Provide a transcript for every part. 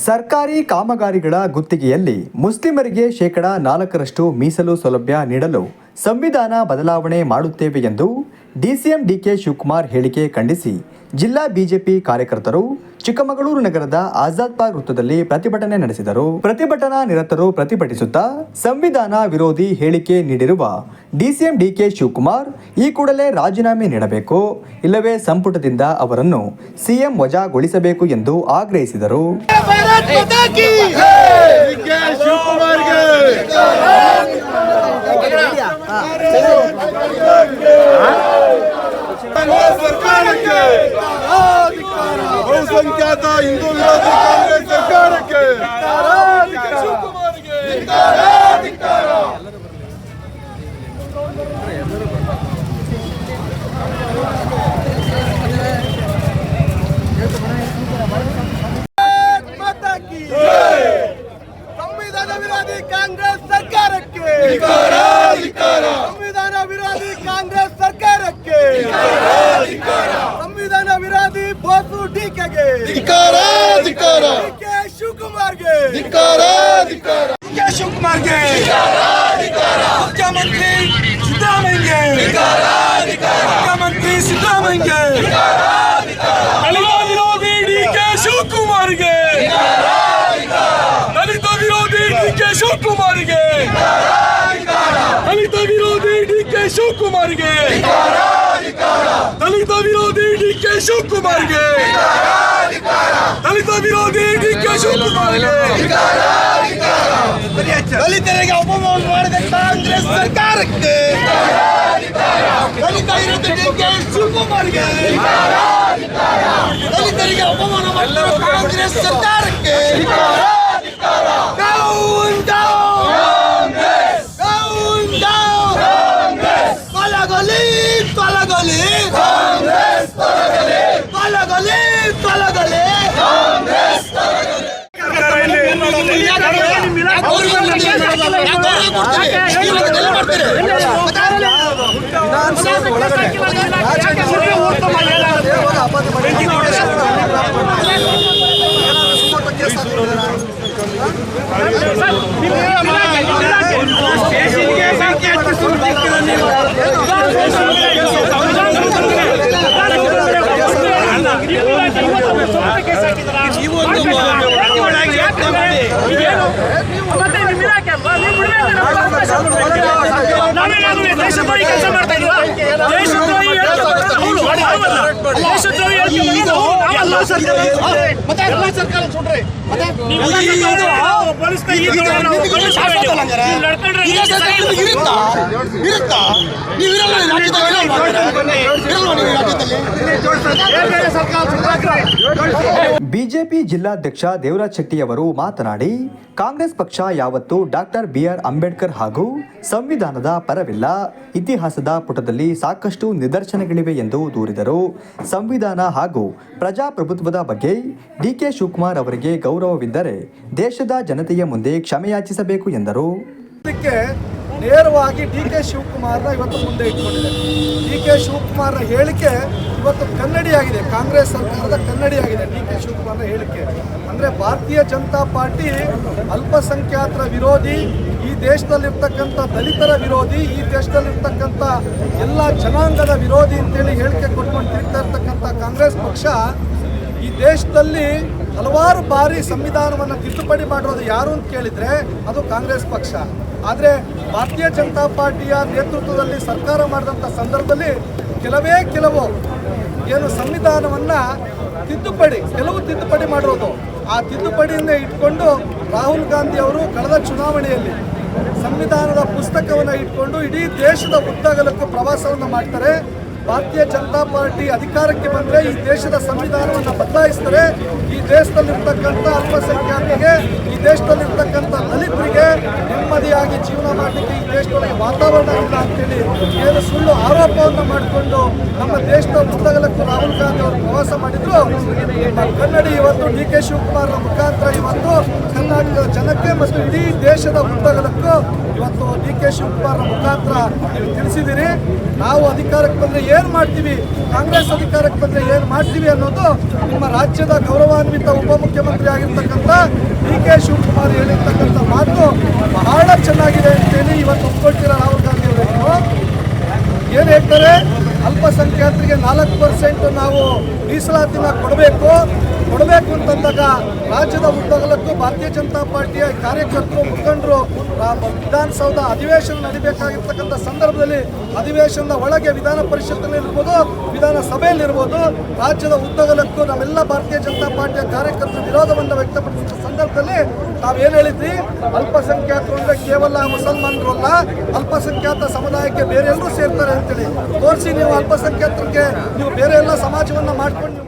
ಸರ್ಕಾರಿ ಕಾಮಗಾರಿಗಳ ಗುತ್ತಿಗೆಯಲ್ಲಿ ಮುಸ್ಲಿಮರಿಗೆ ಶೇಕಡ ನಾಲ್ಕರಷ್ಟು ಮೀಸಲು ಸೌಲಭ್ಯ ನೀಡಲು ಸಂವಿಧಾನ ಬದಲಾವಣೆ ಮಾಡುತ್ತೇವೆ ಎಂದು ಡಿಸಿಎಂ ಡಿಕೆ ಶಿವಕುಮಾರ್ ಹೇಳಿಕೆ ಖಂಡಿಸಿ. ಜಿಲ್ಲಾ ಬಿಜೆಪಿ ಕಾರ್ಯಕರ್ತರು ಚಿಕ್ಕಮಗಳೂರು ನಗರದ ಆಜಾದ್ ಪಾರ್ಕ್ ವೃತ್ತದಲ್ಲಿ ಪ್ರತಿಭಟನೆ ನಡೆಸಿದರು. ಪ್ರತಿಭಟನಾ ನಿರತರು ಪ್ರತಿಭಟಿಸುತ್ತಾ ಸಂವಿಧಾನ ವಿರೋಧಿ ಹೇಳಿಕೆ ನೀಡಿರುವ ಡಿಸಿಎಂ ಡಿಕೆ ಶಿವಕುಮಾರ್ ಈ ಕೂಡಲೇ ರಾಜೀನಾಮೆ ನೀಡಬೇಕು. ಇಲ್ಲವೇ ಸಂಪುಟದಿಂದ ಅವರನ್ನು ಸಿಎಂ ವಜಾಗೊಳಿಸಬೇಕು ಎಂದು ಆಗ್ರಹಿಸಿದರು. ಸರ್ಕಾರಕ್ಕೆ. ಬಹುಸಂಖ್ಯಾತ ಹಿಂದೂ ವಿರೋಧಿ ಕಾಂಗ್ರೆಸ್ ಸರ್ಕಾರಕ್ಕೆ. ಸಂವಿಧಾನ ವಿರೋಧಿ ಕಾಂಗ್ರೆಸ್ ಸರ್ಕಾರಕ್ಕೆ. ಸಂವಿಧಾನ ವಿರೋಧಿ ಕಾಂಗ್ರೆಸ್ ಸರ್ಕಾರಕ್ಕೆ ಸಂವಿಧಾನ ವಿರೋಧಿ ಬೋಸು ಟೀಕೆಗೆ ಧಿಕಾರ ಧಿಕ್ಕಾರ ಕೆ ಶಿವಕುಮಾರ್ಗೆ. ಧಿಕ್ಕಾರ ಧಿಕಾರ. ಕೆ ಶಿವಕುಮಾರ್ಗೆ. ಮುಖ್ಯಮಂತ್ರಿ ಸಿದ್ದರಾಮಯ್ಯಗೆ. ಮುಖ್ಯಮಂತ್ರಿ ಸಿದ್ದರಾಮಯ್ಯಗೆ. ದಲಿತ ವಿರೋಧಿ ಡಿ ಕೆ ಶಿವಕುಮಾರ್ಗೆ. ದಲಿತ ವಿರೋಧಿ ಡಿ ಕೆ ಶಿವಕುಮಾರ್ಗೆ. ದಲಿತ ವಿರೋಧಿ ಡಿ ಕೆ ಶಿವಕುಮಾರ್ಗೆ. ಶಿವಕುಮಾರ್ಗೆ ದಲಿತ ವಿರೋಧಿ ಡಿ ಕೆ ಶಿವಕುಮಾರ್ಗೆ ದಲಿತರಿಗೆ ಅಪಮಾನ ಮಾಡಿದ ಕಾಂಗ್ರೆಸ್ ಸರ್ಕಾರಕ್ಕೆ. ದಲಿತ ವಿರೋಧಿ ಡಿ ಕೆ ಶಿವಕುಮಾರ್ಗೆ ದಲಿತರಿಗೆ ಅಪಮಾನ ಮಾಡಿದ ಕಾಂಗ್ರೆಸ್ ಸರ್ಕಾರಕ್ಕೆ ದೇಶದ್ರೋಹಿ ಕೆಲಸ ಮಾಡ್ತಾ ಇದೀವಾ ದೇಶದ್ರೋಹಿ. ದೇಶದ್ರೋಹಿ ಸರ್ಕಾರ ಇರುತ್ತಾ? ಇರುತ್ತಾ? ನೀವು ಇರಲ್ಲ ರಾಜ್ಯದಲ್ಲಿ ಇರಲ್ವಾ ನೀವು ರಾಜ್ಯದಲ್ಲಿ? ಬಿಜೆಪಿ ಜಿಲ್ಲಾಧ್ಯಕ್ಷ ದೇವರಾಜ್ ಶೆಟ್ಟಿ ಅವರು ಮಾತನಾಡಿ ಕಾಂಗ್ರೆಸ್ ಪಕ್ಷ ಯಾವತ್ತೂ ಡಾಕ್ಟರ್ ಬಿಆರ್ ಅಂಬೇಡ್ಕರ್ ಹಾಗೂ ಸಂವಿಧಾನದ ಪರವಿಲ್ಲ. ಇತಿಹಾಸದ ಪುಟದಲ್ಲಿ ಸಾಕಷ್ಟು ನಿದರ್ಶನಗಳಿವೆ ಎಂದು ದೂರಿದರು. ಸಂವಿಧಾನ ಹಾಗೂ ಪ್ರಜಾಪ್ರಭುತ್ವದ ಬಗ್ಗೆ ಡಿಕೆ ಶಿವಕುಮಾರ್ ಅವರಿಗೆ ಗೌರವವಿದ್ದರೆ ದೇಶದ ಜನತೆಯ ಮುಂದೆ ಕ್ಷಮೆಯಾಚಿಸಬೇಕು ಎಂದರು. ಇದಕ್ಕೆ ನೇರವಾಗಿ ಡಿ ಕೆ ಶಿವಕುಮಾರ್ನ ಇವತ್ತು ಮುಂದೆ ಇಟ್ಕೊಂಡಿದೆ ಡಿ ಕೆ ಶಿವಕುಮಾರ್ನ ಹೇಳಿಕೆ ಇವತ್ತು ಕನ್ನಡಿಯಾಗಿದೆ. ಕಾಂಗ್ರೆಸ್ ಸರ್ಕಾರದ ಕನ್ನಡಿಯಾಗಿದೆ ಡಿ ಕೆ ಶಿವಕುಮಾರ್ನ ಹೇಳಿಕೆ. ಅಂದರೆ ಭಾರತೀಯ ಜನತಾ ಪಾರ್ಟಿ ಅಲ್ಪಸಂಖ್ಯಾತರ ವಿರೋಧಿ, ಈ ದೇಶದಲ್ಲಿರ್ತಕ್ಕಂಥ ದಲಿತರ ವಿರೋಧಿ, ಈ ದೇಶದಲ್ಲಿರ್ತಕ್ಕಂಥ ಎಲ್ಲ ಜನಾಂಗದ ವಿರೋಧಿ ಅಂತೇಳಿ ಹೇಳಿಕೆ ಕೊಟ್ಕೊಂಡು ತಿರುಗ್ತಾ ಇರ್ತಕ್ಕಂಥ ಕಾಂಗ್ರೆಸ್ ಪಕ್ಷ ಈ ದೇಶದಲ್ಲಿ ಹಲವಾರು ಬಾರಿ ಸಂವಿಧಾನವನ್ನು ತಿದ್ದುಪಡಿ ಮಾಡಿರೋದು ಯಾರು ಅಂತ ಕೇಳಿದರೆ ಅದು ಕಾಂಗ್ರೆಸ್ ಪಕ್ಷ. ಆದರೆ ಭಾರತೀಯ ಜನತಾ ಪಾರ್ಟಿಯ ನೇತೃತ್ವದಲ್ಲಿ ಸರ್ಕಾರ ಮಾಡಿದಂಥ ಸಂದರ್ಭದಲ್ಲಿ ಕೆಲವೇ ಕೆಲವು ಏನು ಸಂವಿಧಾನವನ್ನು ತಿದ್ದುಪಡಿ, ಕೆಲವು ತಿದ್ದುಪಡಿ ಮಾಡಿರೋದು. ಆ ತಿದ್ದುಪಡಿಯನ್ನೇ ಇಟ್ಕೊಂಡು ರಾಹುಲ್ ಗಾಂಧಿ ಅವರು ಕಳೆದ ಚುನಾವಣೆಯಲ್ಲಿ ಸಂವಿಧಾನದ ಪುಸ್ತಕವನ್ನು ಇಟ್ಕೊಂಡು ಇಡೀ ದೇಶದ ಉದ್ದಗಲಕ್ಕೂ ಪ್ರವಾಸವನ್ನು ಮಾಡ್ತಾರೆ. ಭಾರತೀಯ ಜನತಾ ಪಾರ್ಟಿ ಅಧಿಕಾರಕ್ಕೆ ಬಂದರೆ ಈ ದೇಶದ ಸಂವಿಧಾನವನ್ನು ಬದಲಾಯಿಸ್ತಾರೆ. ಈ ದೇಶದಲ್ಲಿರ್ತಕ್ಕಂಥ ಅಲ್ಪಸಂಖ್ಯಾತರಿಗೆ ಈ ದೇಶದಲ್ಲಿರ್ತಕ್ಕಂಥ ದಲಿತರಿಗೆ ನೆಮ್ಮದಿಯಾಗಿ ಜೀವನ ಮಾಡಲಿಕ್ಕೆ ಈ ದೇಶದೊಳಗೆ ವಾತಾವರಣ ಇಲ್ಲ ಅಂತೇಳಿ ಏನು ಸುಳ್ಳು ಆರೋಪವನ್ನು ಮಾಡಿಕೊಂಡು ನಮ್ಮ ದೇಶದ ಉದ್ದಗಲಕ್ಕೂ ರಾಹುಲ್ ಗಾಂಧಿ ಅವರು ಪ್ರವಾಸ ಮಾಡಿದ್ರು. ಕನ್ನಡಿ ಇವತ್ತು ಡಿ ಕೆ ಶಿವಕುಮಾರ್ ಮುಖಾಂತರ ಇವತ್ತು ಕರ್ನಾಟಕದ ಜನಕ್ಕೆ ಮತ್ತು ಇಡೀ ದೇಶದ ಉದ್ದಗಲಕ್ಕೂ ಇವತ್ತು ಡಿ ಕೆ ಶಿವಕುಮಾರ್ ಮುಖಾಂತರ ತಿಳಿಸಿದ್ದೀರಿ ನಾವು ಅಧಿಕಾರಕ್ಕೆ ಬಂದರೆ ಏನು ಮಾಡ್ತೀವಿ? ಕಾಂಗ್ರೆಸ್ ಅಧಿಕಾರಕ್ಕೆ ಬಂದರೆ ಏನು ಮಾಡ್ತೀವಿ ಅನ್ನೋದು ನಿಮ್ಮ ರಾಜ್ಯದ ಗೌರವಾನ್ವಿತ ಉಪಮುಖ್ಯಮಂತ್ರಿ ಆಗಿರ್ತಕ್ಕಂಥ ಡಿ ಕೆ ಶಿವಕುಮಾರ್ ಹೇಳಿರ್ತಕ್ಕಂಥ ಮಾತು ಬಹಳ ಚೆನ್ನಾಗಿದೆ ಅಂತೇಳಿ ಇವತ್ತು ಒಪ್ಕೊಳ್ತೀರ ರಾಹುಲ್ ಗಾಂಧಿ ಅವರು ಏನು ಹೇಳ್ತಾರೆ? ಅಲ್ಪಸಂಖ್ಯಾತರಿಗೆ ನಾಲ್ಕು ಪರ್ಸೆಂಟ್ ನಾವು ಮೀಸಲಾತಿನ ಕೊಡಬೇಕು. ಕೊಡಬೇಕು ಅಂತಂದಾಗ ರಾಜ್ಯದ ಉದ್ದಗಲಕ್ಕೂ ಭಾರತೀಯ ಜನತಾ ಪಾರ್ಟಿಯ ಕಾರ್ಯಕರ್ತರು, ಮುಖಂಡರು ವಿಧಾನಸೌಧ ಅಧಿವೇಶನ ನಡೀಬೇಕಾಗಿರ್ತಕ್ಕಂಥ ಸಂದರ್ಭದಲ್ಲಿ ಅಧಿವೇಶನದ ಒಳಗೆ ವಿಧಾನ ಪರಿಷತ್ತಲ್ಲಿ ಇರ್ಬೋದು, ವಿಧಾನಸಭೆಯಲ್ಲಿ ಇರ್ಬೋದು, ರಾಜ್ಯದ ಉದ್ದಗಲಕ್ಕೂ ನಾವೆಲ್ಲ ಭಾರತೀಯ ಜನತಾ ಪಾರ್ಟಿಯ ಕಾರ್ಯಕರ್ತರು ವಿರೋಧವನ್ನು ವ್ಯಕ್ತಪಡಿಸಿದ ಸಂದರ್ಭದಲ್ಲಿ ನಾವೇನು ಹೇಳಿದ್ವಿ ಅಲ್ಪಸಂಖ್ಯಾತರು ಅಂದರೆ ಕೇವಲ ಮುಸಲ್ಮಾನರು ಅಲ್ಲ, ಅಲ್ಪಸಂಖ್ಯಾತ ಸಮುದಾಯಕ್ಕೆ ಬೇರೆ ಎಲ್ಲರೂ ಸೇರ್ತಾರೆ ಅಂತೇಳಿ. ತೋರಿಸಿ ನೀವು ಅಲ್ಪಸಂಖ್ಯಾತರಿಗೆ, ನೀವು ಬೇರೆ ಎಲ್ಲ ಸಮಾಜವನ್ನು ಮಾಡ್ಕೊಂಡು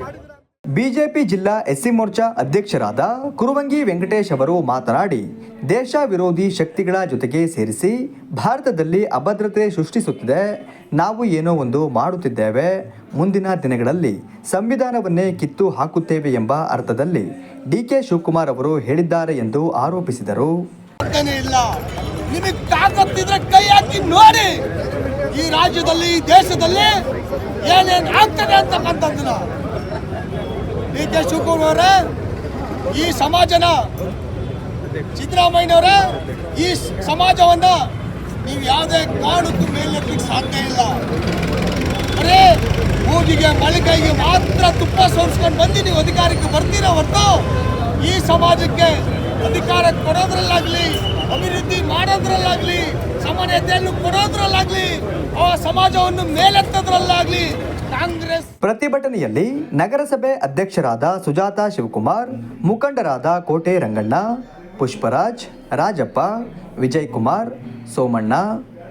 ಬಿಜೆಪಿ ಜಿಲ್ಲಾ ಎಸ್ಸಿ ಮೋರ್ಚಾ ಅಧ್ಯಕ್ಷರಾದ ಕುರುವಂಗಿ ವೆಂಕಟೇಶ್ ಅವರು ಮಾತನಾಡಿ, ದೇಶ ವಿರೋಧಿ ಶಕ್ತಿಗಳ ಜೊತೆಗೆ ಸೇರಿಸಿ ಭಾರತದಲ್ಲಿ ಅಭದ್ರತೆ ಸೃಷ್ಟಿಸುತ್ತಿದೆ, ನಾವು ಏನೋ ಒಂದು ಮಾಡುತ್ತಿದ್ದೇವೆ, ಮುಂದಿನ ದಿನಗಳಲ್ಲಿ ಸಂವಿಧಾನವನ್ನೇ ಕಿತ್ತು ಹಾಕುತ್ತೇವೆ ಎಂಬ ಅರ್ಥದಲ್ಲಿ ಡಿಕೆ ಶಿವಕುಮಾರ್ ಅವರು ಹೇಳಿದ್ದಾರೆ ಎಂದು ಆರೋಪಿಸಿದರು. ಕೈ ಈ ರಾಜ್ಯದಲ್ಲಿ ದೇಶದಲ್ಲಿ ಏನೇನ್ ಆಗ್ತದೆ ಡಿ ಕೆ ಈ ಸಮಾಜನ, ಸಿದ್ದರಾಮಯ್ಯನವರೇ, ಈ ಸಮಾಜವನ್ನ ನೀವು ಯಾವುದೇ ಕಾರಣಕ್ಕೂ ಮೇಲೆತ್ತಲಿಕ್ಕೆ ಸಾಧ್ಯ ಇಲ್ಲ. ಬರೇ ಮೂಗಿಗೆ ಮಳಿಗೆಗೆ ಮಾತ್ರ ತುಪ್ಪ ಸೋರಿಸ್ಕೊಂಡು ಬಂದು ನೀವು ಅಧಿಕಾರಕ್ಕೆ ಬರ್ತೀರ ಹೊರತು? ಈ ಸಮಾಜಕ್ಕೆ ಅಧಿಕಾರ ಕೊಡೋದ್ರಲ್ಲಾಗ್ಲಿ, ಅಭಿವೃದ್ಧಿ ಮಾಡೋದ್ರಲ್ಲಾಗ್ಲಿ ಸಮಾನತೆಯನ್ನು ಕೊಡೋದ್ರಲ್ಲಾಗ್ಲಿ, ಆ ಸಮಾಜವನ್ನು ಮೇಲೆತ್ತೋದ್ರಲ್ಲಾಗ್ಲಿ ಕಾಂಗ್ರೆಸ್. ಪ್ರತಿಭಟನೆಯಲ್ಲಿ ನಗರಸಭೆ ಅಧ್ಯಕ್ಷರಾದ ಸುಜಾತ ಶಿವಕುಮಾರ್, ಮುಖಂಡರಾದ ಕೋಟೆ ರಂಗಣ್ಣ, ಪುಷ್ಪರಾಜ್, ರಾಜಪ್ಪ ವಿಜಯ್ ಕುಮಾರ್ ಸೋಮಣ್ಣ,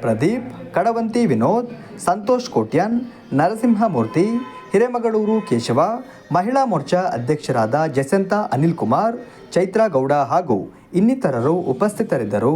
ಪ್ರದೀಪ್, ಕಡವಂತಿ ವಿನೋದ್, ಸಂತೋಷ್ ಕೋಟ್ಯಾನ್, ನರಸಿಂಹಮೂರ್ತಿ, ಹಿರೇಮಗಳೂರು ಕೇಶವ, ಮಹಿಳಾ ಮೋರ್ಚಾ ಅಧ್ಯಕ್ಷರಾದ ಜಸಂತ ಅನಿಲ್ ಕುಮಾರ್ ಚೈತ್ರಾ ಗೌಡ ಹಾಗೂ ಇನ್ನಿತರರು ಉಪಸ್ಥಿತರಿದ್ದರು.